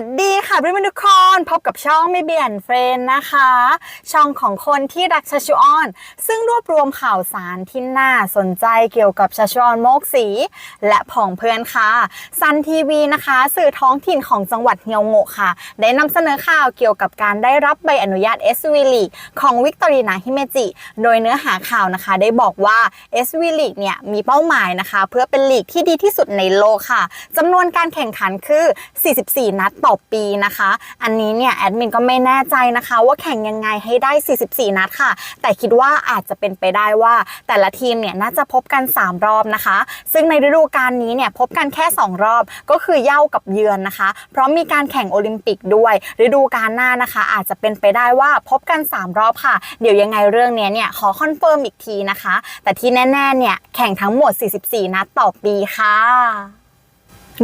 สดีค่ะเพื่อนๆทุกคนพบกับช่องไม่เบียนเฟรนนะคะ ช่องของคนที่รักชาชูออน ซึ่งรวบรวมข่าวสารที่น่าสนใจเกี่ยวกับชาชูออนโมกสี และผองเพื่อนค่ะซันทีวีนะคะ สื่อท้องถิ่นของจังหวัดเฮียวโงะค่ะ ได้นำเสนอข่าวเกี่ยวกับการได้รับใบอนุญาต s v l e a g u ของวิกตอรีนาฮิเมจิ โดยเนื้อหาข่าวนะคะ ได้บอกว่า s v l e a g u เนี่ยมีเป้าหมายนะคะ เพื่อเป็นลีกที่ดีที่สุดในโลกค่ะจำนวนการแข่งขันคือ 44 นัดต่อปีนะคะ อันนี้เนี่ยแอดมินก็ไม่แน่ใจนะคะว่าแข่งยังไงให้ได้ 44 นัดค่ะ แต่คิดว่าอาจจะเป็นไปได้ว่า แต่ละทีมเนี่ยน่าจะพบกัน 3 รอบนะคะ ซึ่งในฤดูกาลนี้เนี่ยพบกันแค่ 2 รอบก็คือเย่ากับเยือนนะคะ เพราะมีการแข่งโอลิมปิกด้วยฤดูกาลหน้านะคะ อาจจะเป็นไปได้ว่าพบกัน 3 รอบค่ะ เดี๋ยวยังไงเรื่องนี้เนี่ยขอคอนเฟิร์มอีกทีนะคะ แต่ที่แน่ๆเนี่ยแข่งทั้งหมด 44 นัดต่อปีค่ะ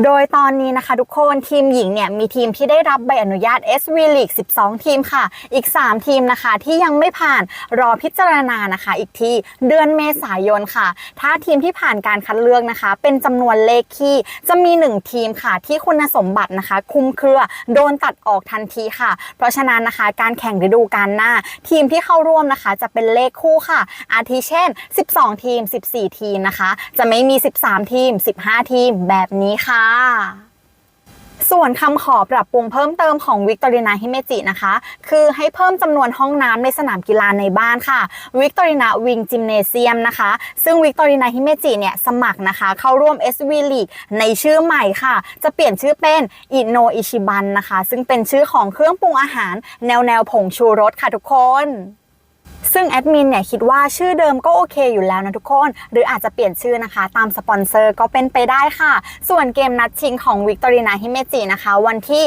โดยตอนนี้นะคะทุกคนทีมหญิงเนี่ยมีทีมที่ได้รับใบอนุญาต SV League 12 ทีมค่ะ อีก 3 ทีมนะคะที่ยังไม่ผ่านรอพิจารณานะคะ อีกทีเดือนเมษายนค่ะ ถ้าทีมที่ผ่านการคัดเลือกนะคะ เป็นจำนวนเลขที่จะมี 1 ทีมค่ะ ที่คุณสมบัตินะคะ คุ้มเครือโดนตัดออกทันทีค่ะ เพราะฉะนั้นนะคะการแข่งฤดูกาลหน้า ทีมที่เข้าร่วมนะคะ จะเป็นเลขคู่ค่ะ อาทิเช่น 12 ทีม 14 ทีมนะคะ จะไม่มี 13 ทีม 15 ทีมแบบนี้ค่ะส่วนคำขอปรับปรุงเพิ่มเติมของวิกตอรีนาฮิเมจินะคะ คือให้เพิ่มจำนวนห้องน้ำในสนามกีฬาในบ้านค่ะวิกตอรีนาวิงจิมเนเซียมนะคะ ซึ่งวิกตอรีนาฮิเมจิเนี่ยสมัครนะคะ เข้าร่วม SV League ในชื่อใหม่ค่ะ จะเปลี่ยนชื่อเป็นอิโนอิชิบันนะคะ ซึ่งเป็นชื่อของเครื่องปรุงอาหาร แนวแนวผงชูรสค่ะทุกคน ซึ่งแอดมินเนี่ยคิดว่าชื่อเดิมก็โอเคอยู่แล้วนะทุกคน หรืออาจจะเปลี่ยนชื่อนะคะ ตามสปอนเซอร์ก็เป็นไปได้ค่ะ ส่วนเกมนัดชิงของวิกตอรีนาฮิเมจินะคะ วันที่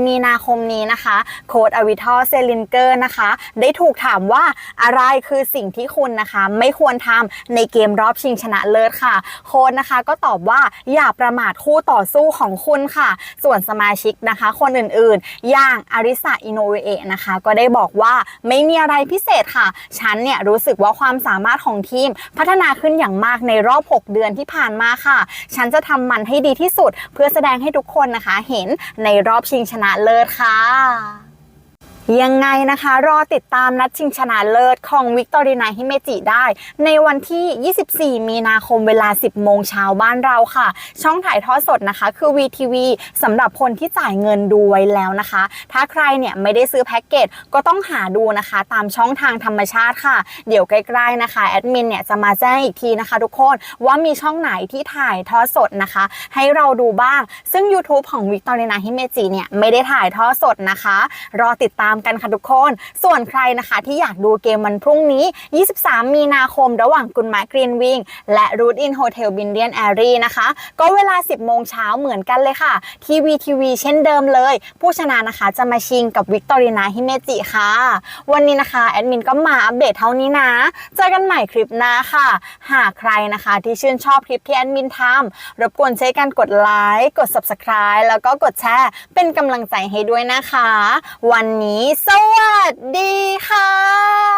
24 มีนาคมนี้นะคะ โค้ดอวิทอเซลินเกอร์นะคะ ได้ถูกถามว่าอะไรคือสิ่งที่คุณนะคะ ไม่ควรทำในเกมรอบชิงชนะเลิศค่ะ โค้ดนะคะก็ตอบว่าอย่าประมาทคู่ต่อสู้ของคุณค่ะ ส่วนสมาชิกนะคะ คนอื่นๆ อย่างอาริสาอินโนเวเอะนะคะ ก็ได้บอกว่าไม่มีอะไรพิเศษค่ะ ฉันเนี่ยรู้สึกว่าความสามารถของทีม พัฒนาขึ้นอย่างมากในรอบ 6 เดือนที่ผ่านมาค่ะ ฉันจะทำมันให้ดีที่สุด เพื่อแสดงให้ทุกคนนะคะ เห็นในรอบชิงชนะเลิศค่ะ ยังไงนะคะ รอติดตามนัดชิงชนะเลิศของวิกตอรีนาฮิเมจิได้ ในวันที่ 24 มีนาคมเวลา 10 โมงเช้าบ้านเราค่ะ ช่องถ่ายทอดสดนะคะ คือ VTV สำหรับคนที่จ่ายเงินดูไว้แล้วนะคะ ถ้าใครเนี่ยไม่ได้ซื้อแพ็กเกจก็ต้องหาดูนะคะ ตามช่องทางธรรมชาติค่ะ เดี๋ยวใกล้ๆนะคะแอดมินเนี่ยจะมาแจ้งอีกทีนะคะทุกคนว่ามีช่องไหนที่ถ่ายทอดสดนะคะ ให้เราดูบ้าง ซึ่ง YouTube ของวิกตอรีนาฮิเมจิเนี่ยไม่ได้ถ่ายทอดสดนะคะ รอติดตามกันค่ะทุกคน ส่วนใครนะคะที่อยากดูเกมวันพรุ่งนี้ 23 มีนาคมระหว่างกุนมากรีนวิงและรูดอินโฮเทลบินเดียนแอรีนะคะ ก็เวลา 10 โมงเช้าเหมือนกันเลยค่ะ ทีวีทีวีเช่นเดิมเลย ผู้ชนะนะคะจะมาชิงกับวิกตอรีนาฮิเมจิค่ะ วันนี้นะคะ แอดมินก็มาอัปเดตเท่านี้นะ เจอกันใหม่คลิปหน้าค่ะ หากใครนะคะที่ชื่นชอบคลิปที่แอดมินทำรบกวนใช้การกดไลค์กด subscribe แล้วก็กดแชร์เป็นกำลังใจให้ด้วยนะคะ วันนี้นี้ สวัสดีค่ะ